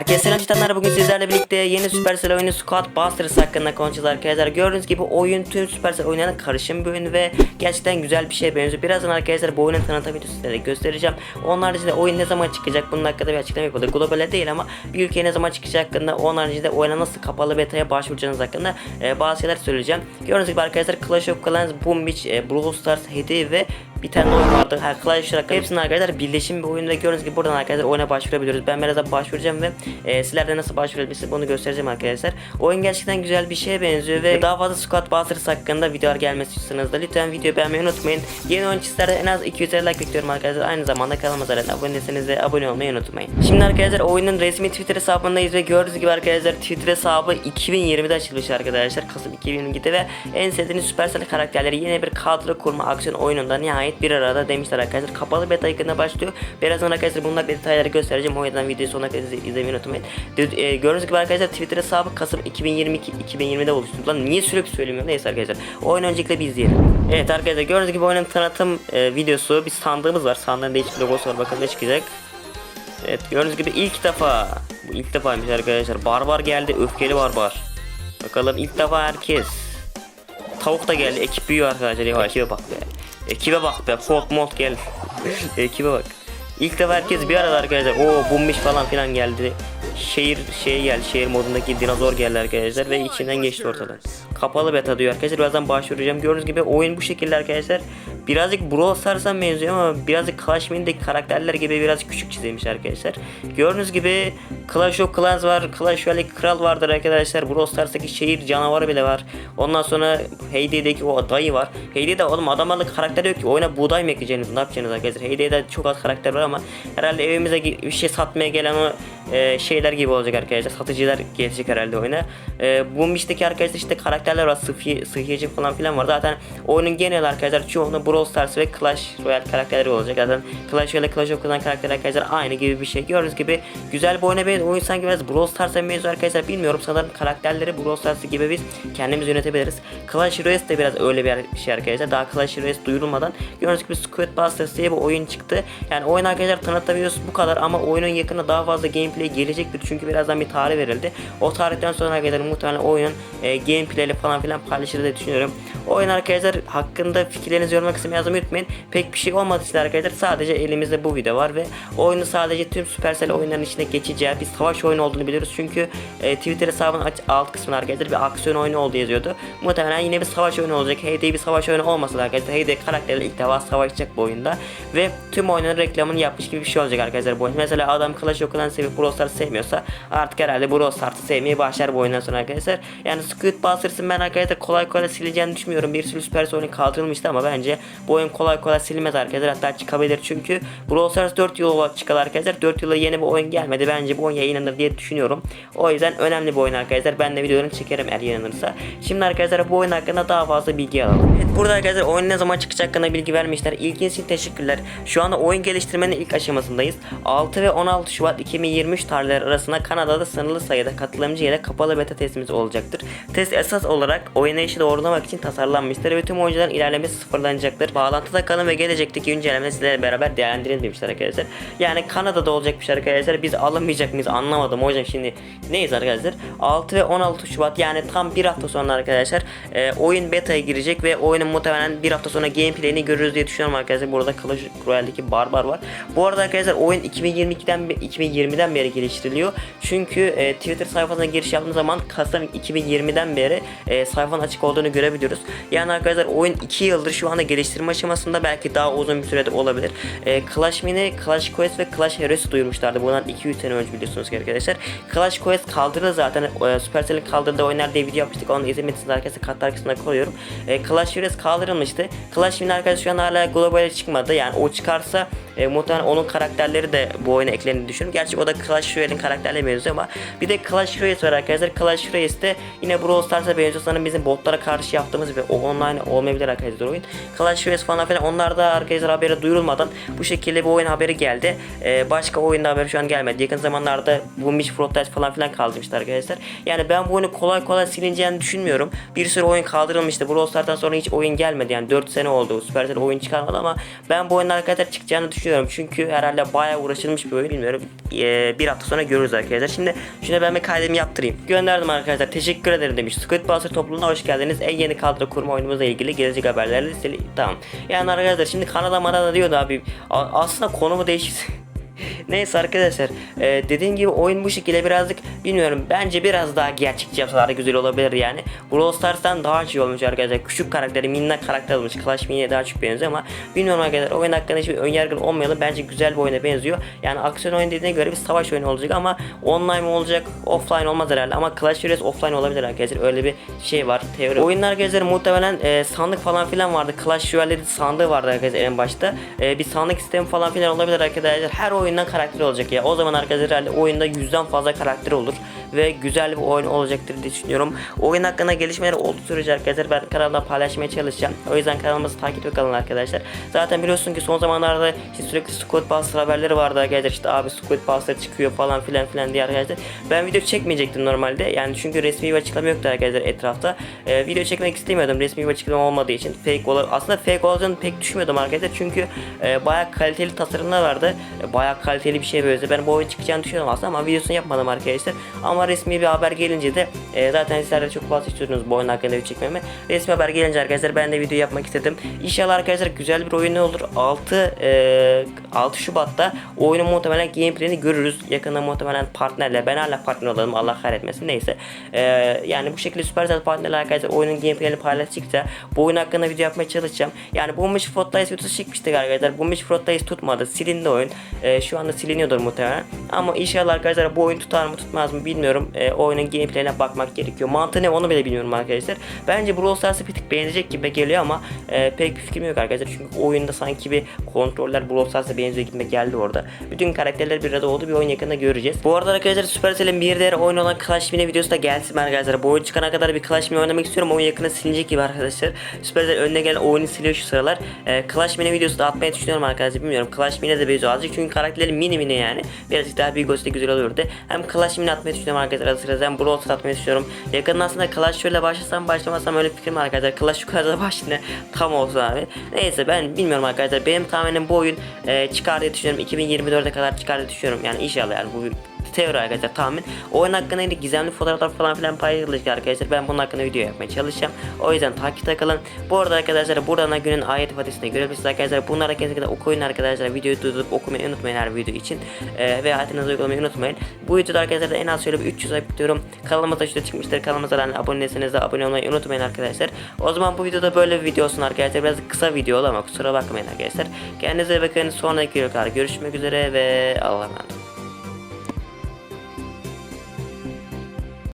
Herkese selam titanlar bugün sizlerle birlikte yeni Supercell oyunu Squad Busters hakkında konuşacağız arkadaşlar. Gördüğünüz gibi oyun tüm Supercell oyunlarının karışım bir oyunu ve gerçekten güzel bir şeye benziyor. Birazdan arkadaşlar bu oyunun tanıtım videosu sizlere göstereceğim. Onun haricinde oyun ne zaman çıkacak bunun hakkında bir açıklama yapıldı. Globale değil ama bir ülkeye ne zaman çıkacak hakkında onun haricinde oyuna nasıl kapalı beta'ya başvuracağınız hakkında e, bazı şeyler söyleyeceğim. Gördüğünüz gibi arkadaşlar Clash of Clans, Boom Beach, e, Brawl Stars, Hedi ve bir tane oyun vardı. Ha, Clash Royale hepsinin arkadaşlar birleşim bir oyunda gördüğünüz gibi buradan arkadaşlar oyuna başvurabiliyoruz. Ben birazdan başvuracağım ve e, sizler de nasıl başvurabilirsiniz bunu göstereceğim arkadaşlar. Oyun gerçekten güzel bir şeye benziyor ve daha fazla Squad Busters hakkında videolar gelmesi istiyorsanız da lütfen videoyu beğenmeyi unutmayın. Yeni oyun çizlerde en az 250 like bekliyorum arkadaşlar. Aynı zamanda kanalıma zaten abone değilseniz de abone olmayı unutmayın. Şimdi arkadaşlar oyunun resmi Twitter hesabındayız ve gördüğünüz gibi arkadaşlar Twitter hesabı 2020'de açılmış arkadaşlar. Kasım 2020'de ve en sevdiğiniz Supercell karakterleri yeni bir kadro kurma aksiyon oyununda nihayet bir arada demişler arkadaşlar. Kapalı beta yakında başlıyor. Birazdan arkadaşlar bunlar detayları göstereceğim. O yüzden videoyu sonuna kadar izle- izlemeyi unutmayın. E, gördüğünüz gibi arkadaşlar Twitter hesabı Kasım 2022 2020'de oluşturdu. Lan niye sürekli söylemiyorum? Neyse arkadaşlar. Oyun öncelikle bir izleyelim. Evet arkadaşlar gördüğünüz gibi oyunun tanıtım e, videosu. Bir sandığımız var. Sandığın değişik logosu var. Bakalım ne çıkacak. Evet gördüğünüz gibi ilk defa. Bu ilk defaymış arkadaşlar. Barbar geldi. Öfkeli barbar. Bakalım ilk defa herkes. Tavuk da geldi. Ekip büyüyor arkadaşlar. Ya ekibe bak be. Ekibe bak be. Folk molt gel. ekibe bak. İlk defa herkes bir arada arkadaşlar. Oo bummiş falan filan geldi. Şehir şey geldi. Şehir modundaki dinozor geldi arkadaşlar ve içinden geçti ortadan. Kapalı beta diyor arkadaşlar. Birazdan başvuracağım. Gördüğünüz gibi oyun bu şekilde arkadaşlar. Birazcık Brawl Stars'a benziyor ama birazcık Clash Royale'deki karakterler gibi biraz küçük çizilmiş arkadaşlar. Gördüğünüz gibi Clash of Clans var, Clash Royale kral vardır arkadaşlar. Brawl Stars'taki şehir canavarı bile var. Ondan sonra Heyde'deki o dayı var. Heyde'de oğlum adam akıllı karakter yok ki. Oyuna buğday mı ekleyeceksiniz? Ne yapacaksınız arkadaşlar? Heyde'de çok az karakter var ama herhalde evimize bir şey satmaya gelen o e, şeyler gibi olacak arkadaşlar. Satıcılar gelecek herhalde oyuna. E, bu Mish'teki arkadaşlar işte karakterler var. Sıhhi, sıhhiyeci falan filan var. Zaten oyunun genel arkadaşlar çoğunu Brawl Stars ve Clash Royale karakterleri olacak. Zaten Clash Royale Clash of Clans karakterler arkadaşlar aynı gibi bir şey. Gördüğünüz gibi güzel bir oyuna benziyor. Oyun sanki biraz Brawl Stars'a benziyor arkadaşlar. Bilmiyorum sanırım karakterleri Brawl Stars gibi biz kendimiz yönetebiliriz. Clash Royale de biraz öyle bir şey arkadaşlar. Daha Clash Royale duyurulmadan gördüğünüz gibi Squid Busters diye bir oyun çıktı. Yani oyun arkadaşlar tanıtabiliyoruz bu kadar ama oyunun yakında daha fazla gameplay gelecektir. Çünkü birazdan bir tarih verildi. O tarihten sonra arkadaşlar muhtemelen oyunun e, gameplay'le falan filan paylaşılır diye düşünüyorum. Oyun arkadaşlar hakkında fikirlerinizi yorumlar kısmına yazmayı unutmayın. Pek bir şey olmadığı için arkadaşlar sadece elimizde bu video var ve oyunu sadece tüm Supercell oyunların içine geçeceği bir savaş oyunu olduğunu biliyoruz. Çünkü e, Twitter hesabının alt kısmına arkadaşlar bir aksiyon oyunu olduğu yazıyordu. Muhtemelen yine bir savaş oyunu olacak. Heyday bir savaş oyunu olmasa da arkadaşlar Heyday karakterleri ilk defa savaşacak bu oyunda. Ve tüm oyunun reklamını yapmış gibi bir şey olacak arkadaşlar bu oyun. Mesela adam Clash of Clans sevip Brawl Stars sevmiyorsa artık herhalde Brawl Stars'ı sevmeye başlar bu oyundan sonra arkadaşlar. Yani Squid Busters'ın ben arkadaşlar kolay kolay sileceğini düşünmüyorum. Bir sürü oyunu kaldırılmıştı ama bence bu oyun kolay kolay silinmez arkadaşlar. Hatta çıkabilir çünkü Brawl Stars 4 yıl olarak çıkalı arkadaşlar. 4 yıla yeni bir oyun gelmedi. Bence bu oyun yayınlanır diye düşünüyorum. O yüzden önemli bir oyun arkadaşlar. Ben de videolarını çekerim eğer yayınlanırsa. Şimdi arkadaşlar bu oyun hakkında daha fazla bilgi alalım. Evet burada arkadaşlar oyun ne zaman çıkacak hakkında bilgi vermişler. İlginiz için teşekkürler. Şu anda oyun geliştirmenin ilk aşamasındayız. 6 ve 16 Şubat 2023 tarihleri arasında Kanada'da sınırlı sayıda katılımcı ile kapalı beta testimiz olacaktır. Test esas olarak oynayışı doğrulamak için tasarlanmıştır ve tüm oyuncuların ilerlemesi sıfırlanacaktır. Bağlantıda kalın ve gelecekteki güncellemeleri sizlerle beraber değerlendirin arkadaşlar. Yani Kanada'da olacakmış arkadaşlar. Biz alamayacak mıyız anlamadım hocam şimdi. Neyiz arkadaşlar? 6 ve 16 Şubat yani tam bir hafta sonra arkadaşlar e, oyun beta'ya girecek ve oyunun muhtemelen bir hafta sonra gameplay'ini görürüz diye düşünüyorum arkadaşlar. Burada Clash Royale'deki Barbar var. Bu arada arkadaşlar oyun 2022'den be- 2020'den beri geliştiriliyor. Çünkü e, Twitter sayfasına giriş yaptığımız zaman Kasım 2020'den beri e, sayfanın açık olduğunu görebiliyoruz. Yani arkadaşlar oyun 2 yıldır şu anda geliştirme aşamasında belki daha uzun bir sürede olabilir. E, Clash Mini, Clash Quest ve Clash Heroes'u duyurmuşlardı. Bundan 2-3 sene önce biliyorsunuz ki arkadaşlar. Clash Quest kaldırıldı zaten. E, Supercell'in kaldırdığı oyunlar diye video yapmıştık. Onu izlemediyseniz arkadaşlar katlar kısmına koyuyorum. E, Clash Heroes kaldırılmıştı. Clash Mini arkadaşlar şu an hala globale çıkmadı. Yani o çıkarsa e, muhtemelen onun karakterleri de bu oyuna eklenir düşünüyorum. Gerçi o da Clash Royale'in karakterle benziyor ama bir de Clash Royale var arkadaşlar. Clash Royale'de yine Brawl Stars'a benziyor. Sanırım bizim botlara karşı yaptığımız bir online olmayabilir arkadaşlar oyun. Clash Royale falan filan onlar da arkadaşlar haberi duyurulmadan bu şekilde bir oyun haberi geldi. E, başka oyunda haberi şu an gelmedi. Yakın zamanlarda bu Mitch Protest falan filan kaldırmıştı arkadaşlar. Yani ben bu oyunu kolay kolay silineceğini düşünmüyorum. Bir sürü oyun kaldırılmıştı. Brawl Stars'tan sonra hiç oyun gelmedi. Yani 4 sene oldu. Supercell oyun çıkarmadı ama ben bu oyunun arkadaşlar çıkacağını düşünüyorum. Düşünüyorum. Çünkü herhalde bayağı uğraşılmış bir oyun bilmiyorum. Ee, bir hafta sonra görürüz arkadaşlar. Şimdi şuna ben bir kaydımı yaptırayım. Gönderdim arkadaşlar. Teşekkür ederim demiş. Squid Buster topluluğuna hoş geldiniz. En yeni kadro kurma oyunumuzla ilgili gelecek haberlerle listeli. Tamam. Yani arkadaşlar şimdi Kanada Manada diyordu abi. A- aslında konumu değişik. Neyse arkadaşlar e, dediğim gibi oyun bu şekilde birazcık bilmiyorum bence biraz daha gerçekçi yapsalar güzel olabilir yani. Brawl Stars'tan daha iyi olmuş arkadaşlar. Küçük karakteri minnak karakter olmuş. Clash Mini'ye daha çok benziyor ama bilmiyorum arkadaşlar oyun hakkında hiçbir önyargın olmayalım. Bence güzel bir oyuna benziyor. Yani aksiyon oyun dediğine göre bir savaş oyunu olacak ama online mi olacak offline olmaz herhalde. Ama Clash Royale offline olabilir arkadaşlar. Öyle bir şey var teori oyunlar arkadaşlar muhtemelen e, sandık falan filan vardı. Clash Royale'de sandığı vardı arkadaşlar en başta. E, bir sandık sistemi falan filan olabilir arkadaşlar. Her oyundan karakter olacak ya. O zaman arkadaşlar herhalde oyunda yüzden fazla karakter olur ve güzel bir oyun olacaktır diye düşünüyorum. Oyun hakkında gelişmeler olduğu sürece arkadaşlar ben kanalda paylaşmaya çalışacağım. O yüzden kanalımızı takip kalın arkadaşlar. Zaten biliyorsun ki son zamanlarda işte sürekli Squid Buster haberleri vardı arkadaşlar. İşte abi Squid Buster çıkıyor falan filan filan diye arkadaşlar. Ben video çekmeyecektim normalde. Yani çünkü resmi bir açıklama yoktu arkadaşlar etrafta. Ee, video çekmek istemiyordum. Resmi bir açıklama olmadığı için. Fake olur aslında fake olacağını pek düşünmüyordum arkadaşlar. Çünkü e, bayağı kaliteli tasarımlar vardı. E, bayağı kaliteli bir şey böyle. Ben bu oyun çıkacağını düşünüyordum aslında ama videosunu yapmadım arkadaşlar. Ama resmi bir haber gelince de e, zaten sizler çok fazla istiyorsunuz bu oyun hakkında video çekmemi resmi haber gelince arkadaşlar ben de video yapmak istedim. İnşallah arkadaşlar güzel bir oyun olur. 6 e, 6 Şubat'ta oyunun muhtemelen gameplay'ini görürüz. Yakında muhtemelen partnerle ben hala partner olalım Allah kahretmesin neyse. E, yani bu şekilde Supercell partnerler arkadaşlar oyunun gameplay'ini paylaştıkça bu oyun hakkında video yapmaya çalışacağım. Yani bu Miş Fortnite videosu çekmiştik arkadaşlar. Bu Miş Fortnite tutmadı silindi oyun. E, şu anda siliniyordur muhtemelen. Ama inşallah arkadaşlar bu oyun tutar mı tutmaz mı bilmiyorum e, oyunun gameplay'ine bakmak gerekiyor. Mantığı ne onu bile bilmiyorum arkadaşlar. Bence Brawl Stars'ı bir tık beğenecek gibi geliyor ama e, pek bir fikrim yok arkadaşlar. Çünkü oyunda sanki bir kontroller Brawl Stars'a benziyor gibi geldi orada. Bütün karakterler bir arada oldu bir oyun yakında göreceğiz. Bu arada arkadaşlar Supercell'in bir diğer oyun olan Clash Mini videosu da gelsin arkadaşlar. Bu oyun çıkana kadar bir Clash Mini oynamak istiyorum. Oyun yakında silinecek gibi arkadaşlar. Supercell önüne gelen oyunu siliyor şu sıralar. E, Clash Mini videosu da atmayı düşünüyorum arkadaşlar. Bilmiyorum Clash Mini de benziyor azıcık. Çünkü karakterleri mini mini yani. Birazcık daha büyük olsa güzel olurdu. Hem Clash Mini atmayı düşünüyorum arkadaşlar arada sırada hem Brawl Stars düşünüyorum. Yakında aslında Clash şöyle başlasam başlamasam öyle fikrim arkadaşlar. Clash yukarıda başlayın tam olsun abi. Neyse ben bilmiyorum arkadaşlar. Benim tahminim bu oyun e, çıkar diye düşünüyorum. 2024'e kadar çıkar diye düşünüyorum. Yani inşallah yani bu teori arkadaşlar tahmin. Oyun hakkında yine gizemli fotoğraflar falan filan paylaşılacak arkadaşlar. Ben bunun hakkında video yapmaya çalışacağım. O yüzden takipte kalın. Bu arada arkadaşlar buradan da günün ayet ifadesini görebilirsiniz arkadaşlar. Bunları kesinlikle okuyun arkadaşlar. Videoyu durdurup okumayı unutmayın her video için. Ee, ve hayatınızı uygulamayı unutmayın. Bu videoda arkadaşlar en az şöyle bir 300 like bekliyorum. Kanalımıza şurada çıkmıştır. Kanalımıza da abone değilseniz de abone olmayı unutmayın arkadaşlar. O zaman bu videoda böyle bir video olsun arkadaşlar. Biraz kısa video oldu ama kusura bakmayın arkadaşlar. Kendinize bakın. Sonraki videolarda görüşmek üzere ve Allah'a emanet.